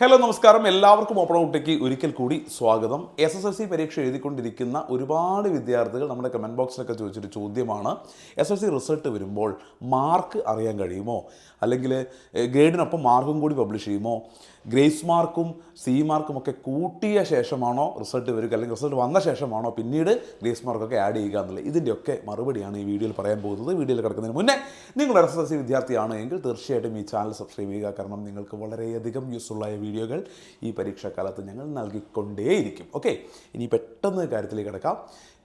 Hello നമസ്കാരം. എല്ലാവർക്കും open ഔട്ടേക്ക് ഒരിക്കൽ കൂടി സ്വാഗതം. എസ് എസ് എൽ സി പരീക്ഷ എഴുതിക്കൊണ്ടിരിക്കുന്ന ഒരുപാട് വിദ്യാർത്ഥികൾ നമ്മുടെ കമന്റ് ബോക്സിലൊക്കെ ചോദിച്ചൊരു ചോദ്യമാണ്. എസ് എൽ സി റിസൾട്ട് വരുമ്പോൾ മാർക്ക് അറിയാൻ കഴിയുമോ? അല്ലെങ്കിൽ ഗ്രേഡിനൊപ്പം മാർക്കും കൂടി പബ്ലിഷ് ചെയ്യുമോ? ഗ്രേസ് മാർക്കും സി മാർക്കും ഒക്കെ കൂട്ടിയ ശേഷമാണോ റിസൾട്ട് വരിക അല്ലെങ്കിൽ റിസൾട്ട് വന്ന ശേഷമാണോ പിന്നീട് ഗ്രേസ് മാർക്കൊക്കെ ആഡ് ചെയ്യുക എന്നുള്ളത്? ഇതിന്റെയൊക്കെ മറുപടിയാണ് ഈ വീഡിയോയിൽ പറയാൻ പോകുന്നത്. വീഡിയോയിൽ കിടക്കുന്നതിന് മുന്നേ നിങ്ങൾ എസ് എസ് എൽ സി വിദ്യാർത്ഥിയാണ് എങ്കിൽ തീർച്ചയായിട്ടും ഈ ചാനൽ സബ്സ്ക്രൈബ് ചെയ്യുക. കാരണം നിങ്ങൾക്ക് വളരെയധികം യൂസ്ഫുള്ളായ വീഡിയോകൾ ഈ പരീക്ഷാക്കാലത്ത് ഞങ്ങൾ നൽകിക്കൊണ്ടേയിരിക്കും. ഓക്കെ ഇനി പെട്ടെന്ന് കാര്യത്തിലേക്ക് കിടക്കാം.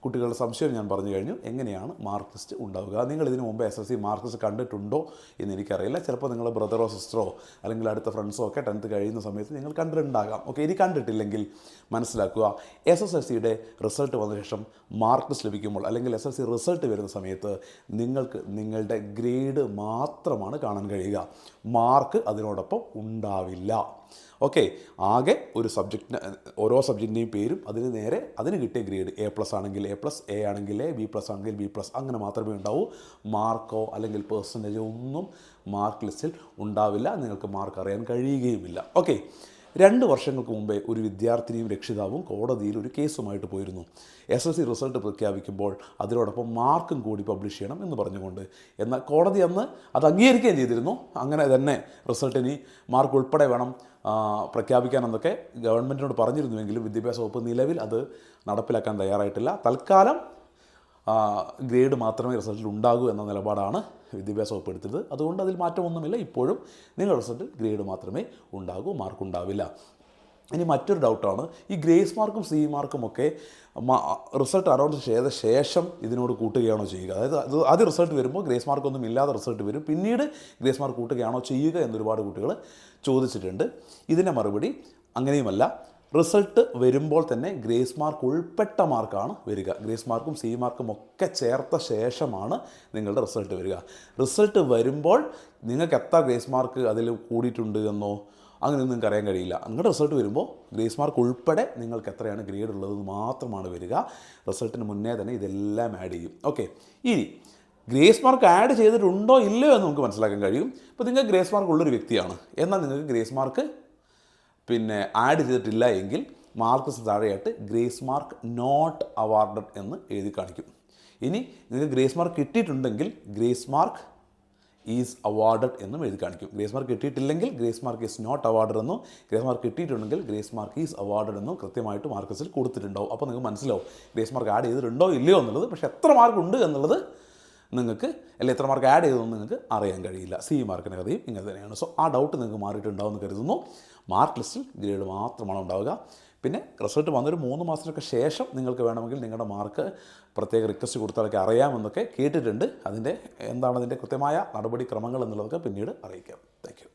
കുട്ടികളുടെ സംശയം ഞാൻ പറഞ്ഞു കഴിഞ്ഞു. എങ്ങനെയാണ് മാർക്ക് ലിസ്റ്റ് ഉണ്ടാവുക? നിങ്ങൾ ഇതിനു മുമ്പ് S S C mark list കണ്ടിട്ടുണ്ടോ എന്ന് എനിക്കറിയില്ല. ചിലപ്പോൾ നിങ്ങൾ ബ്രദറോ സിസ്റ്ററോ അല്ലെങ്കിൽ അടുത്ത ഫ്രണ്ട്സോ ഒക്കെ ടെൻത്ത് കഴിയുന്ന സമയത്ത് നിങ്ങൾ കണ്ടിട്ടുണ്ടാകാം. ഓക്കെ ഇനി കണ്ടിട്ടില്ലെങ്കിൽ മനസ്സിലാക്കുക. എസ് എസ് എസ് സിയുടെ റിസൾട്ട് വന്ന ശേഷം മാർക്ക് ലിസ്റ്റ് ലഭിക്കുമ്പോൾ അല്ലെങ്കിൽ എസ് എസ് സി റിസൾട്ട് വരുന്ന സമയത്ത് നിങ്ങൾക്ക് നിങ്ങളുടെ ഗ്രേഡ് മാത്രമാണ് കാണാൻ കഴിയുക. മാർക്ക് അതിനോടൊപ്പം ഉണ്ടാവില്ല. ഓക്കെ ആകെ ഒരു സബ്ജക്റ്റിന് ഓരോ സബ്ജക്റ്റിന്റെയും പേരും അതിന് നേരെ അതിന് കിട്ടിയ ഗ്രേഡ് എ പ്ലസ് ആണെങ്കിൽ എ പ്ലസ് എ ആണെങ്കിൽ എ ബി പ്ലസ് ആണെങ്കിൽ ബി പ്ലസ് അങ്ങനെ മാത്രമേ ഉണ്ടാവൂ. മാർക്കോ അല്ലെങ്കിൽ പേഴ്സന്റേജോ ഒന്നും മാർക്ക് ലിസ്റ്റിൽ ഉണ്ടാവില്ല. നിങ്ങൾക്ക് മാർക്ക് അറിയാൻ കഴിയുകയുമില്ല. ഓക്കെ രണ്ട് വർഷങ്ങൾക്ക് മുമ്പേ ഒരു വിദ്യാർത്ഥിനിയും രക്ഷിതാവും കോടതിയിൽ ഒരു കേസുമായിട്ട് പോയിരുന്നു. എസ് എസ് സി റിസൾട്ട് പ്രഖ്യാപിക്കുമ്പോൾ അതിനോടൊപ്പം മാർക്കും കൂടി പബ്ലിഷ് ചെയ്യണം എന്ന് പറഞ്ഞുകൊണ്ട്. എന്നാൽ കോടതി അന്ന് അത് അംഗീകരിക്കുകയും ചെയ്തിരുന്നു. അങ്ങനെ തന്നെ റിസൾട്ടിനി മാർക്ക് ഉൾപ്പെടെ വേണം പ്രഖ്യാപിക്കാനെന്നൊക്കെ ഗവൺമെന്റിനോട് പറഞ്ഞിരുന്നുവെങ്കിലും വിദ്യാഭ്യാസ വകുപ്പ് നിലവിൽ അത് നടപ്പിലാക്കാൻ തയ്യാറായിട്ടില്ല. തൽക്കാലം ഗ്രേഡ് മാത്രമേ റിസൾട്ടിൽ ഉണ്ടാകൂ എന്ന നിലപാടാണ് വിദ്യാഭ്യാസ വകുപ്പ് എടുത്തത് അതുകൊണ്ട് അതിൽ മാറ്റമൊന്നുമില്ല. ഇപ്പോഴും നിങ്ങളുടെ റിസൾട്ടിൽ ഗ്രേഡ് മാത്രമേ ഉണ്ടാകൂ മാർക്ക് ഉണ്ടാവില്ല ഇനി മറ്റൊരു ഡൗട്ടാണ്. ഈ ഗ്രേസ് മാർക്കും സി മാർക്കും ഒക്കെ റിസൾട്ട് അറൗണ്ട് ചെയ്ത ശേഷം ഇതിനോട് കൂട്ടുകയാണോ ചെയ്യുക? അതായത് അത് ആദ്യം റിസൾട്ട് വരുമ്പോൾ ഗ്രേസ് മാർക്കൊന്നും ഇല്ലാതെ റിസൾട്ട് വരും. പിന്നീട് ഗ്രേസ് മാർക്ക് കൂട്ടുകയാണോ ചെയ്യുക എന്നൊരുപാട് കുട്ടികൾ ചോദിച്ചിട്ടുണ്ട്. ഇതിന്റെ മറുപടി അങ്ങനെയുമല്ല. റിസൾട്ട് വരുമ്പോൾ തന്നെ ഗ്രേസ് മാർക്ക് ഉൾപ്പെട്ട മാർക്കാണ് വരിക. ഗ്രേസ് മാർക്കും സി മാർക്കും ഒക്കെ ചേർത്ത ശേഷമാണ് നിങ്ങളുടെ റിസൾട്ട് വരിക. റിസൾട്ട് വരുമ്പോൾ നിങ്ങൾക്ക് എത്ര ഗ്രേസ് മാർക്ക് അതിൽ കൂടിയിട്ടുണ്ട് എന്നോ അങ്ങനെയൊന്നും നിങ്ങൾക്ക് അറിയാൻ കഴിയില്ല. നിങ്ങളുടെ റിസൾട്ട് വരുമ്പോൾ ഗ്രേസ് മാർക്ക് ഉൾപ്പെടെ നിങ്ങൾക്ക് എത്രയാണ് ഗ്രേഡ് ഉള്ളത് മാത്രമാണ് വരിക. റിസൾട്ടിന് മുന്നേ തന്നെ ഇതെല്ലാം ആഡ് ചെയ്യും. ഓക്കെ ഇനി ഗ്രേസ് മാർക്ക് ആഡ് ചെയ്തിട്ടുണ്ടോ ഇല്ലയോ എന്ന് നമുക്ക് മനസ്സിലാക്കാൻ കഴിയും. ഇപ്പോൾ നിങ്ങൾ ഗ്രേസ് മാർക്ക് ഉള്ളൊരു വ്യക്തിയാണ്. എന്നാൽ നിങ്ങൾക്ക് ഗ്രേസ് മാർക്ക് പിന്നെ ആഡ് ചെയ്തിട്ടില്ല എങ്കിൽ മാർക്ക് താഴെയായിട്ട് ഗ്രേസ് മാർക്ക് നോട്ട് അവാർഡഡ് എന്ന് എഴുതി കാണിക്കും. ഇനി നിങ്ങൾക്ക് ഗ്രേസ് മാർക്ക് കിട്ടിയിട്ടുണ്ടെങ്കിൽ ഗ്രേസ് മാർക്ക് ഈസ് അവാർഡഡ് എന്നും എഴുതി കാണിക്കും. Grace mark കിട്ടിയിട്ടില്ലെങ്കിൽ grace mark is not awarded എന്നും ഗ്രേസ് മാർക്ക് കിട്ടിയിട്ടുണ്ടെങ്കിൽ ഗ്രേസ് മാർക്ക് ഈസ് അവാർഡഡ് എന്നും കൃത്യമായിട്ട് മാർക്കസിൽ കൊടുത്തിട്ടുണ്ടാവും. അപ്പോൾ നിങ്ങൾക്ക് മനസ്സിലാവും ഗ്രേസ് മാർക്ക് ആഡ് ചെയ്തിട്ടുണ്ടോ ഇല്ലയോ എന്നുള്ളത്. പക്ഷേ എത്ര മാർക്ക് ഉണ്ട് എന്നുള്ളത് നിങ്ങൾക്ക് അല്ലെ എത്ര മാർക്ക് ആഡ് ചെയ്തതെന്ന് നിങ്ങൾക്ക് അറിയാൻ കഴിയില്ല. സി മാർക്കിന്റെ കഥയും ഇങ്ങനെ തന്നെയാണ്. സോ ആ ഡൗട്ട് നിങ്ങൾക്ക് മാറിയിട്ടുണ്ടാവുമെന്ന് കരുതുന്നു. മാർക്ക് ലിസ്റ്റിൽ ഗ്രേഡ് മാത്രമാണ് ഉണ്ടാവുക. പിന്നെ റിസൾട്ട് വന്നൊരു മൂന്ന് മാസത്തിനൊക്കെ ശേഷം നിങ്ങൾക്ക് വേണമെങ്കിൽ നിങ്ങളുടെ മാർക്ക് പ്രത്യേക റിക്വസ്റ്റ് കൊടുത്താലൊക്കെ അറിയാമെന്നൊക്കെ കേട്ടിട്ടുണ്ട്. അതിന്റെ എന്താണ് അതിന്റെ കൃത്യമായ നടപടിക്രമങ്ങൾ എന്നുള്ളതൊക്കെ പിന്നീട് അറിയിക്കാം. താങ്ക്